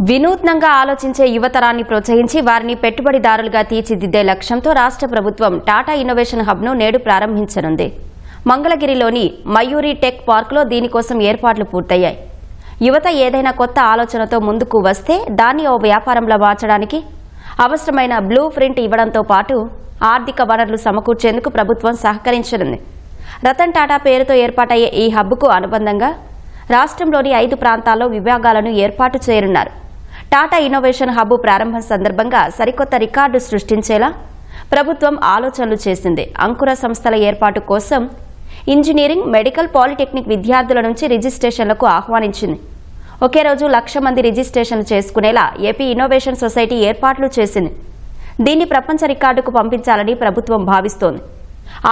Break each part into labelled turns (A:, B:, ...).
A: వినూత్నంగా ఆలోచించే యువతరాన్ని ప్రోత్సహించి వారిని పెట్టుబడిదారులుగా తీర్చిదిద్దే లక్ష్యంతో రాష్ట్ర ప్రభుత్వం టాటా ఇన్నోవేషన్ హబ్ను నేడు ప్రారంభించనుంది. మంగళగిరిలోని మయూరి టెక్ పార్కులో దీనికోసం ఏర్పాట్లు పూర్తయ్యాయి. యువత ఏదైనా కొత్త ఆలోచనతో ముందుకు వస్తే దాన్ని ఓ వ్యాపారంలో మార్చడానికి అవసరమైన బ్లూ ప్రింట్ ఇవ్వడంతో పాటు ఆర్థిక వనరులు సమకూర్చేందుకు ప్రభుత్వం సహకరించనుంది. రతన్ టాటా పేరుతో ఏర్పాటయ్యే ఈ హబ్కు అనుబంధంగా రాష్ట్రంలోని ఐదు ప్రాంతాల్లో విభాగాలను ఏర్పాటు చేయనున్నారు. టాటా ఇన్నోవేషన్ హబ్ ప్రారంభం సందర్భంగా సరికొత్త రికార్డు సృష్టించేలా ప్రభుత్వం ఆలోచనలు చేసింది. అంకుర సంస్థల ఏర్పాటు కోసం ఇంజనీరింగ్ మెడికల్ పాలిటెక్నిక్ విద్యార్థుల నుంచి రిజిస్ట్రేషన్లకు ఆహ్వానించింది. ఒకే రోజు లక్ష మంది రిజిస్ట్రేషన్లు చేసుకునేలా ఏపీ ఇన్నోవేషన్ సొసైటీ ఏర్పాట్లు చేసింది. దీన్ని ప్రపంచ రికార్డుకు పంపించాలని ప్రభుత్వం భావిస్తోంది.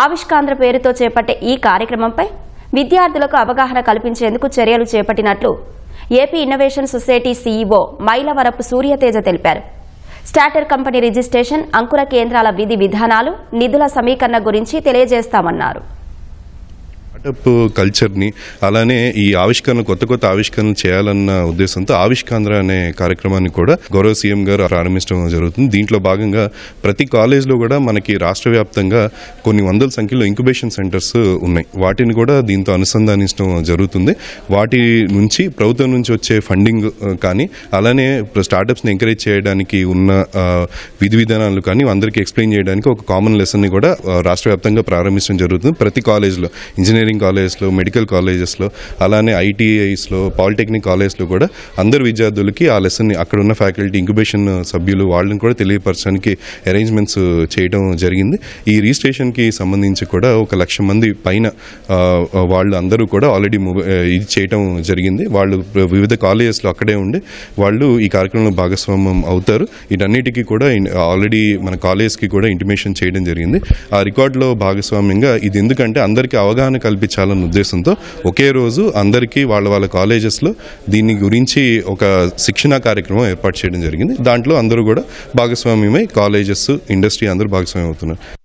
A: ఆవిష్కాంధ్ర పేరుతో చేపట్టే ఈ కార్యక్రమంపై విద్యార్థులకు అవగాహన కల్పించేందుకు చర్యలు చేపట్టినట్లు AP innovation society CEO Mylavarapu Suryateja తెలిపారు. స్టార్టర్ కంపెనీ రిజిస్ట్రేషన్ అంకుర కేంద్రాల విధి విధానాలు నిధుల సమీకరణ గురించి తెలియజేస్తామన్నారు.
B: స్టార్టప్ కల్చర్ని అలానే ఈ ఆవిష్కరణ కొత్త కొత్త ఆవిష్కరణలు చేయాలన్న ఉద్దేశంతో ఆవిష్కాంధ్ర అనే కార్యక్రమాన్ని కూడా గౌరవ సీఎం గారు ప్రారంభించడం జరుగుతుంది. దీంట్లో భాగంగా ప్రతి కాలేజ్లో కూడా మనకి రాష్ట్ర వ్యాప్తంగా కొన్ని వందల సంఖ్యలో ఇంక్యుబేషన్ సెంటర్స్ ఉన్నాయి. వాటిని కూడా దీంతో అనుసంధానించడం జరుగుతుంది. వాటి నుంచి ప్రభుత్వం నుంచి వచ్చే ఫండింగ్ కానీ అలానే స్టార్టప్స్ని ఎంకరేజ్ చేయడానికి ఉన్న విధి విధానాలు కానీ అందరికీ ఎక్స్ప్లెయిన్ చేయడానికి ఒక కామన్ లెసన్ని కూడా రాష్ట్ర వ్యాప్తంగా ప్రారంభించడం జరుగుతుంది. ప్రతి కాలేజ్లో ఇంజనీరింగ్ కాలేజ్లో మెడికల్ కాలేజెస్లో అలానే ఐటీఐస్లో పాలిటెక్నిక్ కాలేజ్లో కూడా అందరు విద్యార్థులకి ఆ లెసన్ని అక్కడ ఉన్న ఫ్యాకల్టీ ఇంక్యుబేషన్ సభ్యులు వాళ్ళని కూడా తెలియపరచడానికి అరేంజ్మెంట్స్ చేయడం జరిగింది. ఈ రిజిస్ట్రేషన్కి సంబంధించి కూడా ఒక లక్ష మంది పైన వాళ్ళు అందరూ కూడా ఆల్రెడీ ఇది చేయటం జరిగింది. వాళ్ళు వివిధ కాలేజెస్లో అక్కడే ఉండి వాళ్ళు ఈ కార్యక్రమంలో భాగస్వామ్యం అవుతారు. వీటన్నిటికీ కూడా ఆల్రెడీ మన కాలేజ్కి కూడా ఇంటిమేషన్ చేయడం జరిగింది. ఆ రికార్డులో భాగస్వామ్యంగా ఇది ఎందుకంటే అందరికీ అవగాహన కల్పించాలన్న ఉద్దేశంతో ఒకే రోజు అందరికీ వాళ్ళ వాళ్ళ కాలేజెస్లో దీని గురించి ఒక శిక్షణా కార్యక్రమం ఏర్పాటు చేయడం జరిగింది. దాంట్లో అందరూ కూడా భాగస్వామ్యమై కాలేజెస్ ఇండస్ట్రీ అందరూ భాగస్వామ్యం అవుతున్నారు.